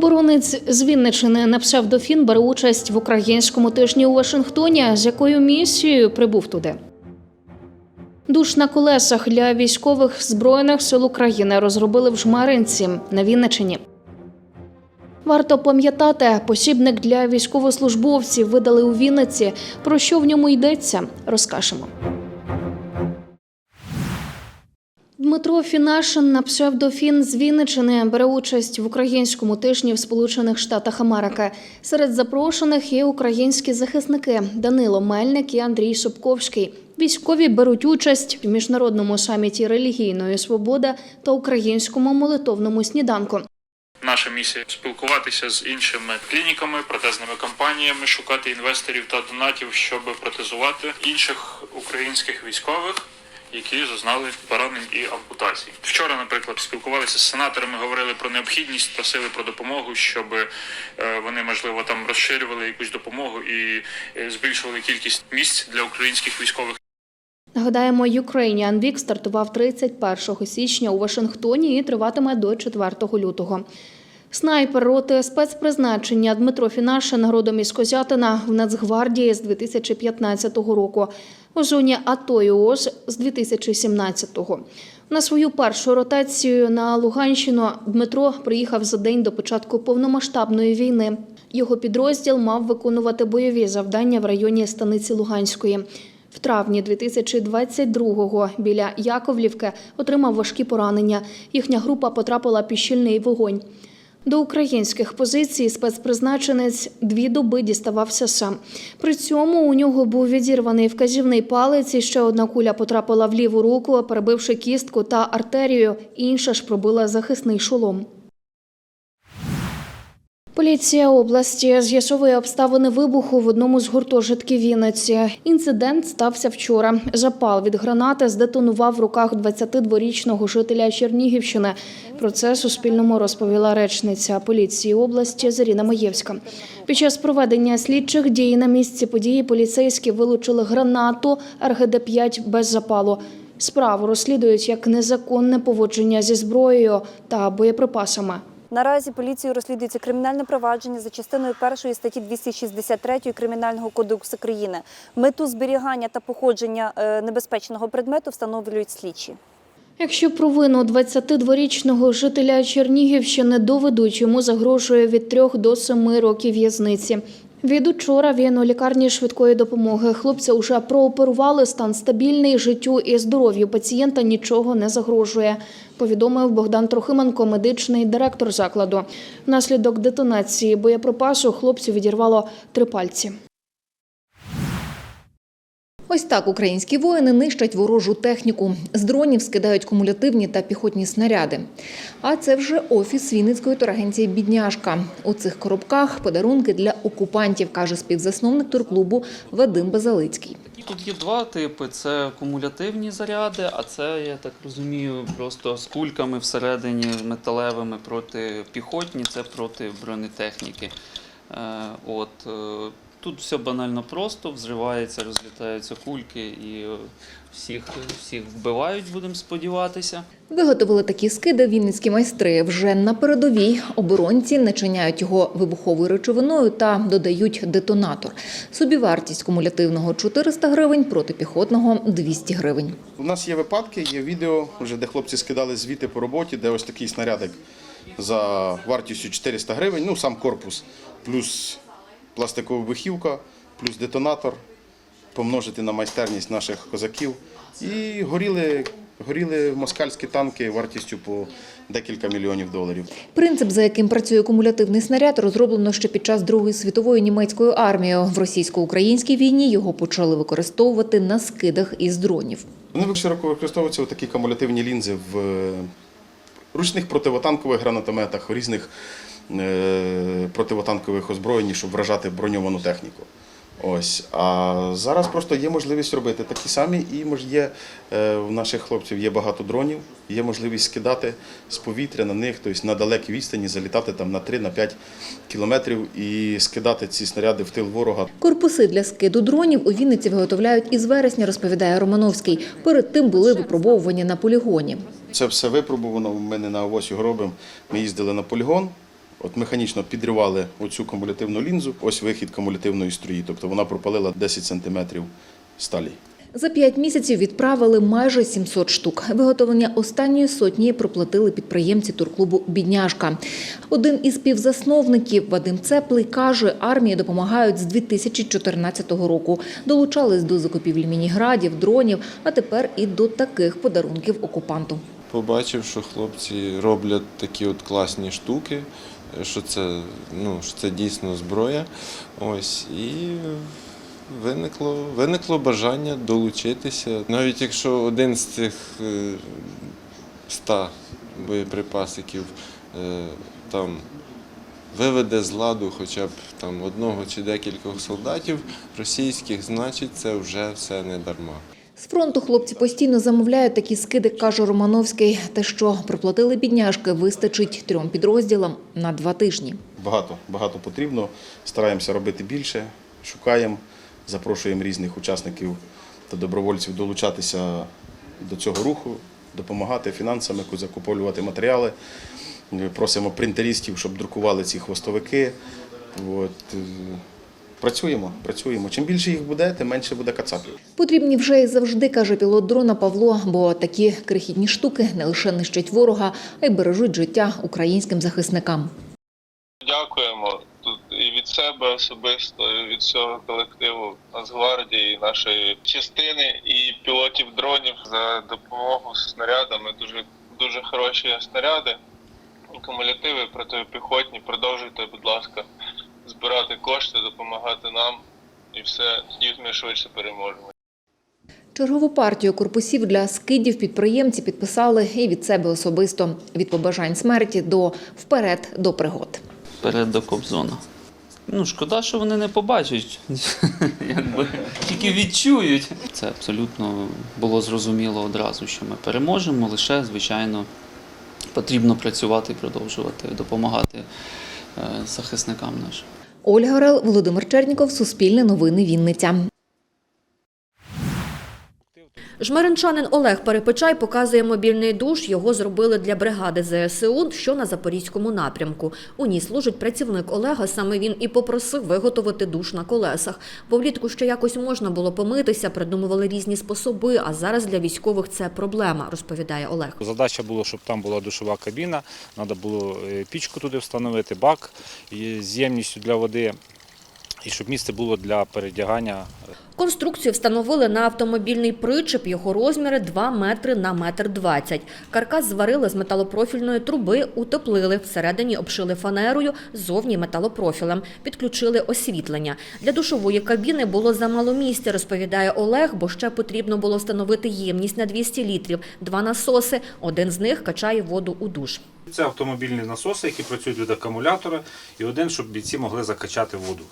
Оборонець з Вінничини на псевдофін бере участь в українському тижні у Вашингтоні, з якою місією прибув туди. Душ на колесах для військових збройних сил України розробили в Жмеринці на Вінничині. Варто пам'ятати, посібник для військовослужбовців видали у Вінниці. Про що в ньому йдеться, розкажемо. Дмитро Фінашин на псевдофін з Вінничини бере участь в українському тижні в Сполучених Штатах Америки. Серед запрошених є українські захисники Данило Мельник і Андрій Собковський. Військові беруть участь в міжнародному саміті релігійної свободи та українському молитовному сніданку. Наша місія спілкуватися з іншими клініками, протезними компаніями, шукати інвесторів та донатів, щоб протезувати інших українських військових, які зазнали поранень і ампутацій. Вчора, наприклад, спілкувалися з сенаторами, говорили про необхідність, просили про допомогу, щоб е, вони можливо там розширювали якусь допомогу і е, збільшували кількість місць для українських військових. Нагадаємо, Ukrainian Week стартував 31 січня у Вашингтоні і триватиме до 4 лютого. Снайпер роти спецпризначення Дмитро Фінашин родом із Козятина в Нацгвардії з 2015 року. У зоні АТО і ООС з 2017-го. На свою першу ротацію на Луганщину Дмитро приїхав за день до початку повномасштабної війни. Його підрозділ мав виконувати бойові завдання в районі станиці Луганської. В травні 2022-го біля Яковлівки отримав важкі поранення. Їхня група потрапила під щільний вогонь. До українських позицій спецпризначенець дві доби діставався сам. При цьому у нього був відірваний вказівний палець, і ще одна куля потрапила в ліву руку, перебивши кістку та артерію. Інша ж пробила захисний шолом. Поліція області з'ясовує обставини вибуху в одному з гуртожитків Вінниці. Інцидент стався вчора. Запал від гранати здетонував в руках 22-річного жителя Чернігівщини. Про це Суспільному розповіла речниця поліції області Заріна Маєвська. Під час проведення слідчих дій на місці події поліцейські вилучили гранату РГД-5 без запалу. Справу розслідують як незаконне поводження зі зброєю та боєприпасами. Наразі поліцією розслідується кримінальне провадження за частиною першої статті 263 Кримінального кодексу країни. Мету зберігання та походження е, небезпечного предмету встановлюють слідчі. Якщо провину 22-річного жителя Чернігівщини доведуть, йому загрожує від 3 до 7 років в'язниці. Від учора він у лікарні швидкої допомоги. Хлопця уже прооперували, стан стабільний, життю і здоров'ю пацієнта нічого не загрожує, повідомив Богдан Трохименко, медичний директор закладу. Внаслідок детонації боєприпасу хлопцю відірвало три пальці. Ось так українські воїни нищать ворожу техніку. З дронів скидають кумулятивні та піхотні снаряди. А це вже офіс Вінницької турагенції Бідняшка. У цих коробках подарунки для окупантів, каже співзасновник турклубу Вадим Базалицький. Тут є два типи: це кумулятивні заряди, а це, я так розумію, просто з кульками всередині металевими проти піхотні, це проти бронетехніки. Е, От, е, тут все банально просто, взривається, розлітаються кульки і всіх, всіх вбивають, будемо сподіватися. Виготовили такі скиди вінницькі майстри. Вже на передовій оборонці начиняють його вибуховою речовиною та додають детонатор. Собівартість кумулятивного 400 гривень, протипіхотного 200 гривень. У нас є випадки, є відео, вже де хлопці скидали звіти по роботі, де ось такий снарядик за вартістю 400 гривень, ну сам корпус, плюс пластикова вихівка, плюс детонатор, помножити на майстерність наших козаків. І горіли, горіли москальські танки вартістю по декілька мільйонів доларів. Принцип, за яким працює кумулятивний снаряд, розроблено ще під час Другої світової німецькою армією. В російсько-українській війні його почали використовувати на скидах із дронів. Вони широко використовуються такі кумулятивні лінзи в е, ручних противотанкових гранатометах, в різних противотанкових озброєнні, щоб вражати броньовану техніку. Ось. А зараз просто є можливість робити такі самі, і мож- є е, в наших хлопців є багато дронів, є можливість скидати з повітря на них, тобто на далекій відстані залітати там на 3-5 кілометрів і скидати ці снаряди в тил ворога. Корпуси для скиду дронів у Вінниці виготовляють із вересня, розповідає Романовський. Перед тим були випробовування на полігоні. Це все випробувано. Ми не на авось його робимо. Ми їздили на полігон, От механічно підривали оцю кумулятивну лінзу, ось вихід кумулятивної струї, тобто вона пропалила 10 см сталі. За п'ять місяців відправили майже 700 штук. Виготовлення останньої сотні проплатили підприємці турклубу «Бідняшка». Один із співзасновників Вадим Цеплий каже, армії допомагають з 2014 року. Долучались до закупівлі мініградів, дронів, а тепер і до таких подарунків окупанту. Побачив, що хлопці роблять такі от класні штуки, що це, ну, що це дійсно зброя. Ось, і виникло, виникло бажання долучитися. Навіть якщо один з цих е, ста боєприпасиків е, там виведе з ладу хоча б там одного чи декількох солдатів російських, значить це вже все не дарма. З фронту хлопці постійно замовляють такі скиди, каже Романовський. Те, що проплатили бідняшки, вистачить трьом підрозділам на два тижні. Багато, багато потрібно. Стараємося робити більше, шукаємо, запрошуємо різних учасників та добровольців долучатися до цього руху, допомагати фінансами, закуповувати матеріали. Просимо принтерістів, щоб друкували ці хвостовики. От. Працюємо, працюємо. Чим більше їх буде, тим менше буде кацапів. Потрібні вже і завжди, каже пілот дрона Павло, бо такі крихітні штуки не лише нищать ворога, а й бережуть життя українським захисникам. Дякуємо тут і від себе особисто, і від всього колективу Нацгвардії, нашої частини і пілотів дронів за допомогу снарядами. Дуже дуже хороші снаряди, кумулятиви протипіхотні. Продовжуйте, будь ласка, збирати кошти, допомагати нам, і все тоді ми швидше переможемо. Чергову партію корпусів для скидів підприємці підписали і від себе особисто від побажань смерті до вперед до пригод. Перед до Кобзона. Ну, шкода, що вони не побачать, якби тільки відчують. Це абсолютно було зрозуміло одразу, що ми переможемо, лише, звичайно, потрібно працювати і продовжувати допомагати е, захисникам нашим. Ольга Орел, Володимир Черніков, Суспільне новини Вінниця. Жмеринчанин Олег Перепечай показує мобільний душ. Його зробили для бригади ЗСУ, що на запорізькому напрямку. У ній служить працівник Олега. Саме він і попросив виготовити душ на колесах. Бо влітку ще якось можна було помитися, придумували різні способи. А зараз для військових це проблема, розповідає Олег. Задача була, щоб там була душова кабіна, треба було е, пічку туди встановити, бак з ємністю для води, і щоб місце було для передягання Конструкцію встановили на автомобільний причеп. Його розміри 2 метри на метр 20. Каркас зварили з металопрофільної труби, утеплили. Всередині обшили фанерою, зовні металопрофілем. Підключили освітлення. Для душової кабіни було замало місця, розповідає Олег, бо ще потрібно було встановити ємність на 200 літрів. Два насоси. Один з них качає воду у душ. Це автомобільні насоси, які працюють від акумулятора, і один, щоб бійці могли закачати воду.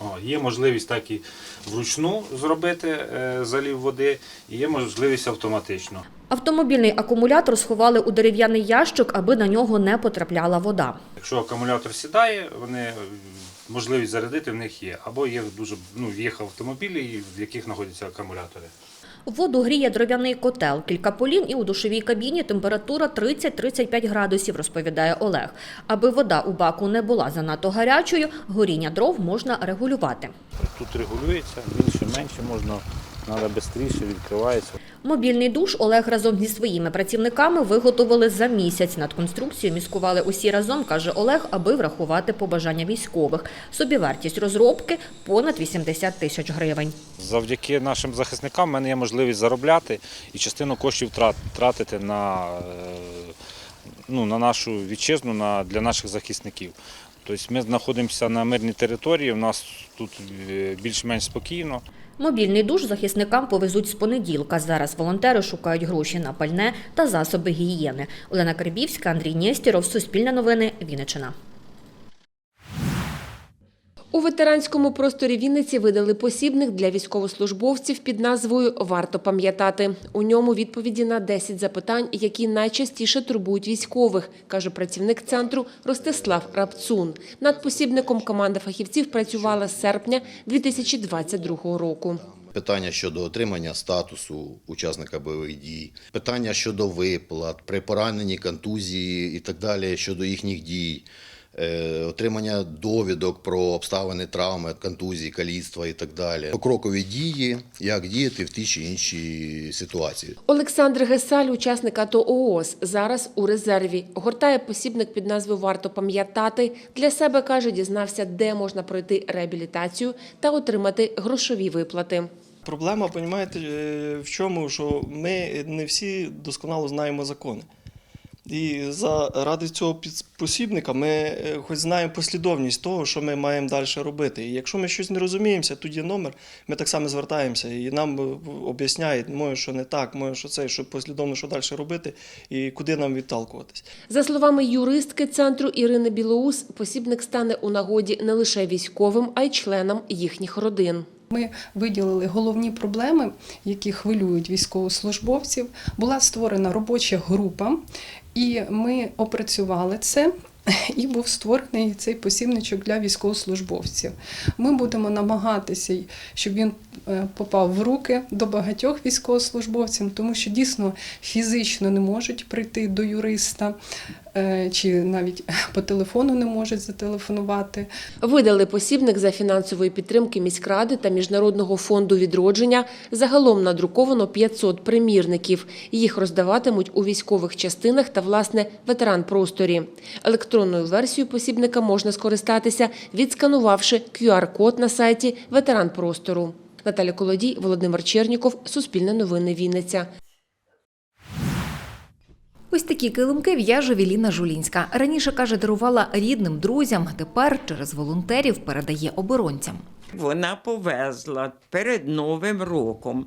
О, є можливість так і вручну зробити е, залів води, і є можливість автоматично. Автомобільний акумулятор сховали у дерев'яний ящик, аби на нього не потрапляла вода. Якщо акумулятор сідає, вони е, можливість зарядити в них є. Або є дуже ну, є автомобілі, в яких знаходяться акумулятори. Воду гріє дров'яний котел, кілька полін і у душовій кабіні температура 30-35 градусів, розповідає Олег. Аби вода у баку не була занадто гарячою, горіння дров можна регулювати. Тут регулюється, більше менше можна, треба швидше, відкривається. Мобільний душ Олег разом зі своїми працівниками виготовили за місяць. Над конструкцією міскували усі разом, каже Олег, аби врахувати побажання військових. Собівартість розробки – понад 80 тисяч гривень. Завдяки нашим захисникам в мене є можливість заробляти і частину коштів тратити на, е, ну, на нашу вітчизну, на, для наших захисників. Тобто ми знаходимося на мирній території, у нас тут е, більш-менш спокійно. Мобільний душ захисникам повезуть з понеділка. Зараз волонтери шукають гроші на пальне та засоби гігієни. Олена Карбівська, Андрій Нєстіров, Суспільне новини, Вінниччина. У ветеранському просторі Вінниці видали посібник для військовослужбовців під назвою Варто пам'ятати. У ньому відповіді на 10 запитань, які найчастіше турбують військових, каже працівник центру Ростислав Рабцун. Над посібником команда фахівців працювала з серпня 2022 року. Питання щодо отримання статусу учасника бойових дій, питання щодо виплат, при пораненні, контузії і так далі щодо їхніх дій, отримання довідок про обставини травми, контузії, каліцтва і так далі. Покрокові дії, як діяти в тій чи іншій ситуації. Олександр Гесаль, учасник АТО ООС, зараз у резерві. Гортає посібник під назвою Варто пам'ятати. Для себе каже, дізнався, де можна пройти реабілітацію та отримати грошові виплати. Проблема, розумієте, в чому, що ми не всі досконало знаємо закони. І заради цього посібника ми е, хоч знаємо послідовність того, що ми маємо далі робити. І якщо ми щось не розуміємося, тут є номер, ми так само звертаємося і нам е, об'ясняють, може, що не так, може, що це, що послідовно, що далі робити і куди нам відталкуватись. За словами юристки центру Ірини Білоус, посібник стане у нагоді не лише військовим, а й членам їхніх родин. Ми виділили головні проблеми, які хвилюють військовослужбовців. Була створена робоча група, і ми опрацювали це. І був створений цей посібничок для військовослужбовців. Ми будемо намагатися, щоб він е, попав в руки до багатьох військовослужбовців, тому що дійсно фізично не можуть прийти до юриста, чи навіть по телефону не можуть зателефонувати. Видали посібник за фінансової підтримки міськради та Міжнародного фонду відродження. Загалом надруковано 500 примірників. Їх роздаватимуть у військових частинах та, власне, ветеран-просторі. Електронною версією посібника можна скористатися, відсканувавши QR-код на сайті ветеран-простору. Наталя Колодій, Володимир Черніков, Суспільне новини Вінниця. Ось такі килимки в'яже Віліна Жулінська. Раніше каже, дарувала рідним друзям. Тепер через волонтерів передає оборонцям. Вона повезла перед Новим роком.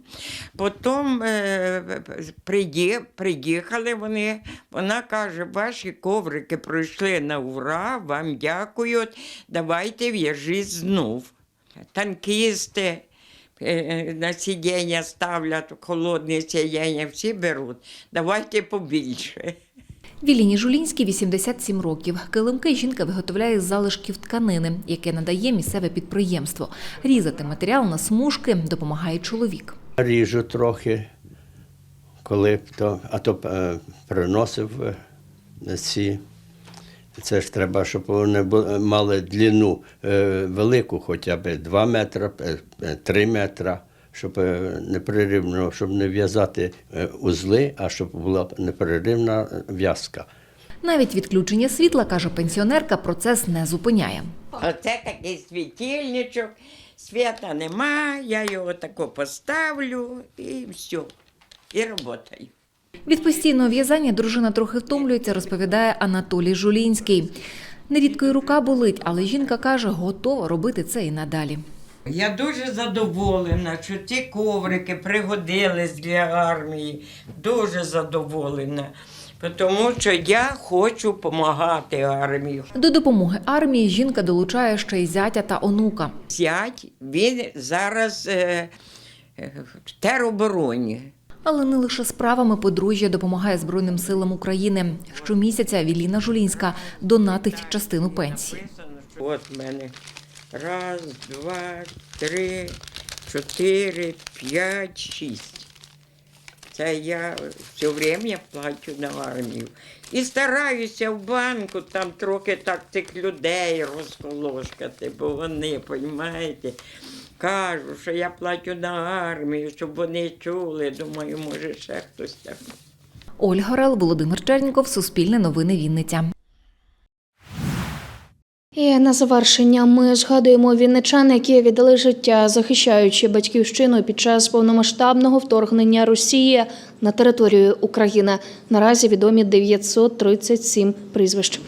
Потім е, приї- приїхали вони. Вона каже, ваші коврики пройшли на ура, вам дякують. Давайте в'яжіть знов. Танкісти на сидіння ставлять, холодне сидіння, всі беруть. Давайте побільше. Віліні Жулінській 87 років. Килимки жінка виготовляє з залишків тканини, яке надає місцеве підприємство. Різати матеріал на смужки допомагає чоловік. Ріжу трохи, коли б то, а то е, приносив е, ці. Це ж треба, щоб вони мали длину е, велику, хоча б 2 метри, 3 метри, щоб е, непреривно, щоб не в'язати е, узли, а щоб була непреривна е, в'язка. Навіть відключення світла, каже пенсіонерка, процес не зупиняє. Оце такий світильничок, свята нема, я його тако поставлю і все. І працюю. Від постійного в'язання дружина трохи втомлюється, розповідає Анатолій Жулінський. Нерідко й рука болить, але жінка каже, готова робити це і надалі. Я дуже задоволена, що ці коврики пригодились для армії. Дуже задоволена. Тому що я хочу допомагати армії. До допомоги армії жінка долучає ще й зятя та онука. Зять, він зараз е, е, в теробороні. Але не лише справами подружжя допомагає Збройним силам України. Щомісяця Віліна Жулінська донатить частину пенсії. От мене раз, два, три, чотири, п'ять, шість. Це я все время плачу на армію. І стараюся в банку там трохи так цих людей розколошкати, бо вони, розумієте, кажуть, що я плачу на армію, щоб вони чули. Думаю, може, ще хтось так. Ольга Рел, Володимир Черніков, Суспільне новини Вінниця. І на завершення ми згадуємо вінничан, які віддали життя, захищаючи батьківщину під час повномасштабного вторгнення Росії на територію України. Наразі відомі 937 прізвищ.